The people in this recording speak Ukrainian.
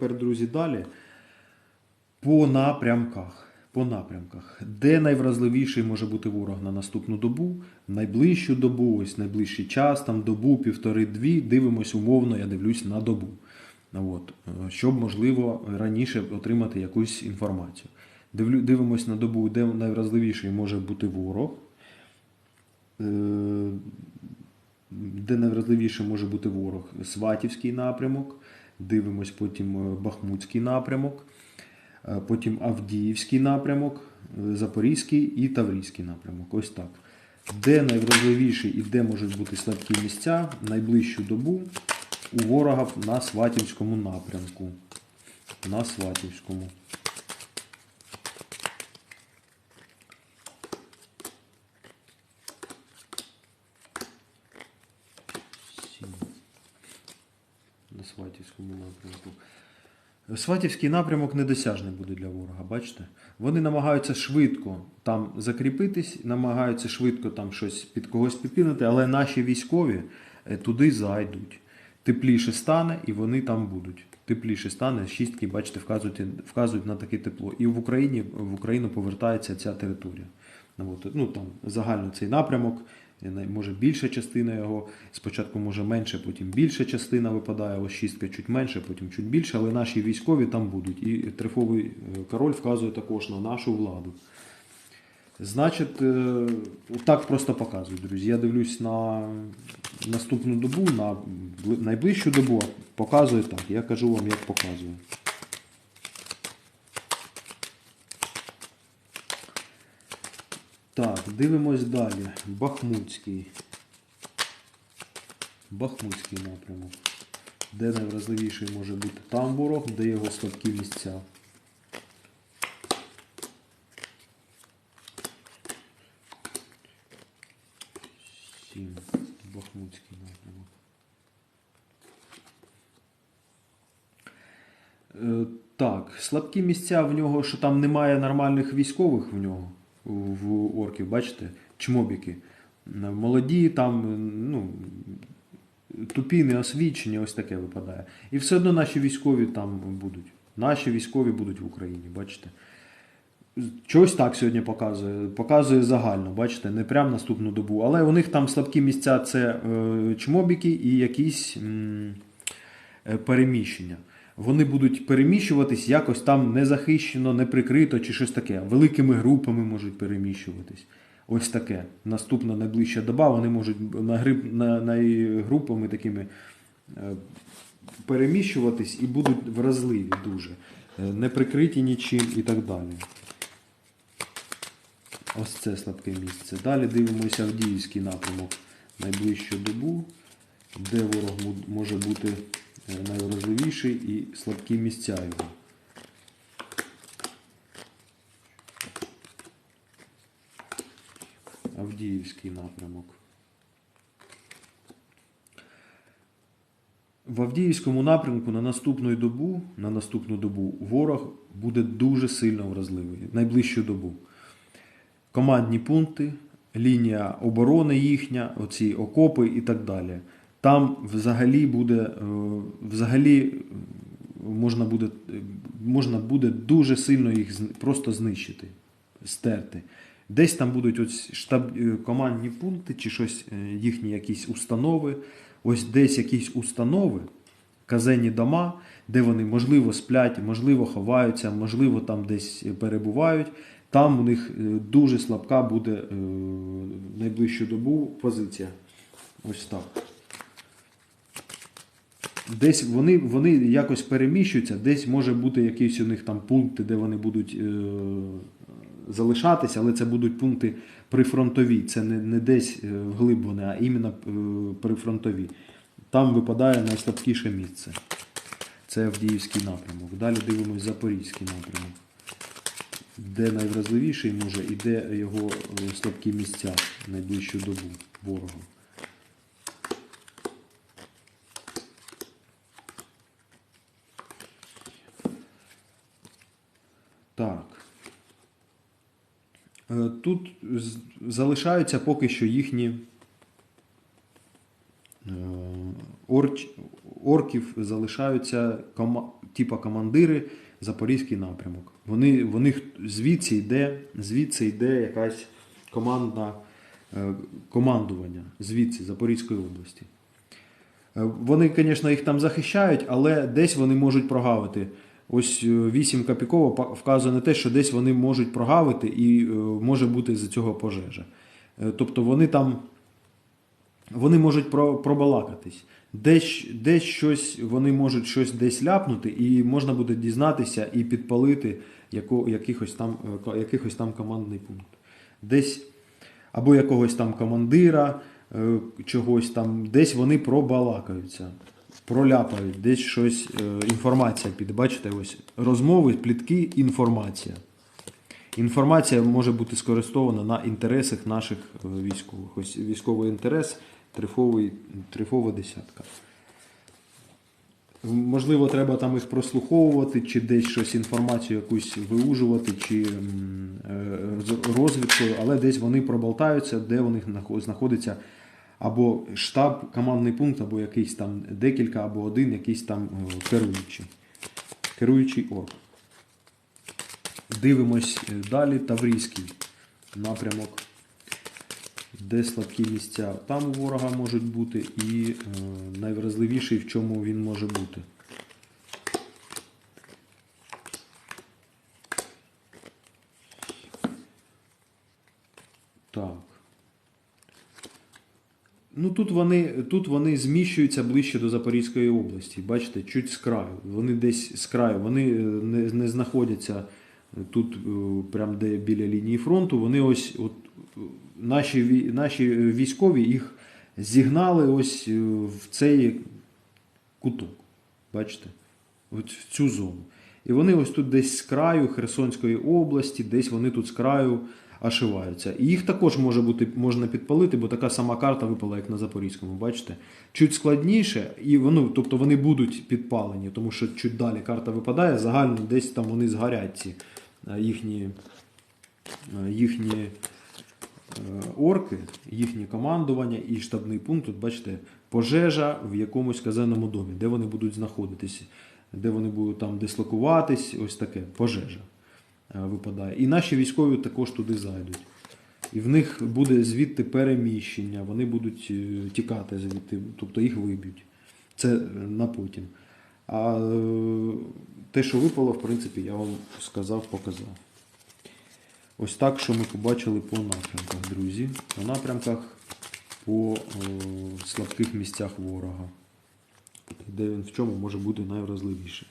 Тепер, друзі, далі по напрямках. По напрямках, де найвразливіший може бути ворог на наступну добу, найближчу добу, ось найближчий час, там добу, півтори-дві, дивимось умовно, я дивлюсь на добу. От, щоб можливо раніше отримати якусь інформацію. Дивлю, дивимось на добу, де найвразливіший може бути ворог. Е, де найвразливіше може бути ворог Сватівський напрямок, дивимось потім е, Бахмутський напрямок, е, потім Авдіївський напрямок, е, Запорізький і Таврійський напрямок. Ось так. Де найвразливіші і де можуть бути слабкі місця найближчу добу у ворога на Сватівському напрямку. На Сватівському. Сім. На Сватівський напрямок недосяжний буде для ворога, бачите? Вони намагаються швидко там закріпитись, намагаються швидко там щось під когось підкинути, але наші військові е, туди зайдуть. Тепліше стане і вони там будуть. Тепліше стане, шістки, бачите, вказують, вказують на таке тепло. І в Україні в Україну повертається ця територія. Ну, ну там загально цей напрямок, може більша частина його. Спочатку може менше, потім більша частина випадає. Ось шістка чуть менше, потім чуть більше, але наші військові там будуть. І трифовий е, король вказує також на нашу владу. Значить, е, так просто показують, друзі. Я дивлюсь на наступну добу, на найближчу добу, а показує так. Я кажу вам, як показує. Так, дивимось далі. Бахмутський. Бахмутський напрямок. Де найвразливіший може бути там ворог, де його слабкі місця. Сім. Бахмутський напрямок. Е, Так, слабкі місця в нього, що там немає нормальних військових в нього, в орків, бачите, чмобіки. Молоді, там, ну, тупі, неосвічені, ось таке випадає. І все одно наші військові там будуть. Наші військові будуть в Україні, бачите. Чогось так сьогодні показує. Показує загально, бачите, не прям наступну добу. Але у них там слабкі місця це е, чмобіки і якісь е, переміщення. Вони будуть переміщуватись якось там незахищено, не прикрито чи щось таке. Великими групами можуть переміщуватись. Ось таке. Наступна найближча доба, вони можуть на, грип, на, на групами такими е, переміщуватись і будуть вразливі дуже. Е, Не прикриті нічим і так далі. Ось це слабке місце. Далі дивимося Авдіївський напрямок найближчу добу, де ворог може бути е, найвразливіший і слабкі місця його. Авдіївський напрямок. В Авдіївському напрямку на наступну добу, на наступну добу ворог буде дуже сильно вразливий. Найближчу добу командні пункти, лінія оборони їхня, оці окопи і так далі. Там взагалі буде, е, взагалі е, можна буде, е, можна буде дуже сильно їх просто знищити, стерти. Десь там будуть ось штаб, командні пункти чи щось, їхні якісь установи. Ось десь якісь установи, казенні дома, де вони можливо сплять, можливо ховаються, можливо там десь перебувають. Там у них дуже слабка буде найближчу добу позиція. Ось так. Десь вони, вони якось переміщуються, десь може бути якісь у них там пункти, де вони будуть е, залишатися, але це будуть пункти прифронтові. Це не, не десь е, вглиб вони, а іменно е, прифронтові. Там випадає найслабкіше місце. Це Авдіївський напрямок. Далі дивимось Запорізький напрямок. Де найвразливіший може і де його е, слабкі місця найближчу добу ворога. Так. Е, Тут залишаються поки що їхні е, орч, орків залишаються кома, типа командири, Запорізький напрямок. Вони, вони звідси йде, звідси йде якась командна е, командування, звідси, Запорізької області. Вони, звісно, їх там захищають, але десь вони можуть прогавити. Ось е, вісім Капікова па- вказує на те, що десь вони можуть прогавити і е, може бути з цього пожежа. Е, Тобто вони там вони можуть пробалакатись. Десь, десь щось, вони можуть щось десь ляпнути, і можна буде дізнатися і підпалити яко, якихось, там, якихось там командний пункт. Десь або якогось там командира, чогось там, десь вони пробалакаються, проляпають, десь щось, е, інформація піде. Бачите, ось розмови, плітки, інформація. Інформація може бути скористована на інтересах наших е, військових. Ось військовий інтерес, трифовий, трифова десятка. Можливо, треба там їх прослуховувати, чи десь щось інформацію якусь виужувати, чи е, розвідкою, але десь вони проболтаються, де у них знаходиться або штаб, командний пункт, або якийсь там декілька, або один якийсь там е, керуючий. Керуючий орг. Дивимось е, далі. Таврійський напрямок. Де слабкі місця там у ворога можуть бути, і е, найвразливіший, в чому він може бути. Так. Ну тут вони, тут вони зміщуються ближче до Запорізької області. Бачите, чуть з краю. Вони десь з краю, вони е, не, не знаходяться тут, е, прям де біля лінії фронту. Вони ось от, е, наші, наші е, військові їх зігнали ось е, в цей куток. Бачите? От в цю зону. І вони ось тут десь з краю Херсонської області, десь вони тут з краю ошиваються. І їх також може бути, можна підпалити, бо така сама карта випала, як на Запорізькому. Бачите? Чуть складніше, і воно, тобто вони будуть підпалені, тому що чуть далі карта випадає, загально десь там вони згорять ці е, їхні, е, їхні е, орки, їхнє командування і штабний пункт. Тут бачите, пожежа в якомусь казенному домі, де вони будуть знаходитися, де вони будуть там дислокуватись, ось таке пожежа е, випадає. І наші військові також туди зайдуть. І в них буде звідти переміщення, вони будуть е, тікати звідти, тобто їх виб'ють. Це е, на потім. А те, що випало, в принципі, я вам сказав, показав. Ось так, що ми побачили по напрямках, друзі. По напрямках по е, слабких місцях ворога. Де він в чому може бути найвразливіше.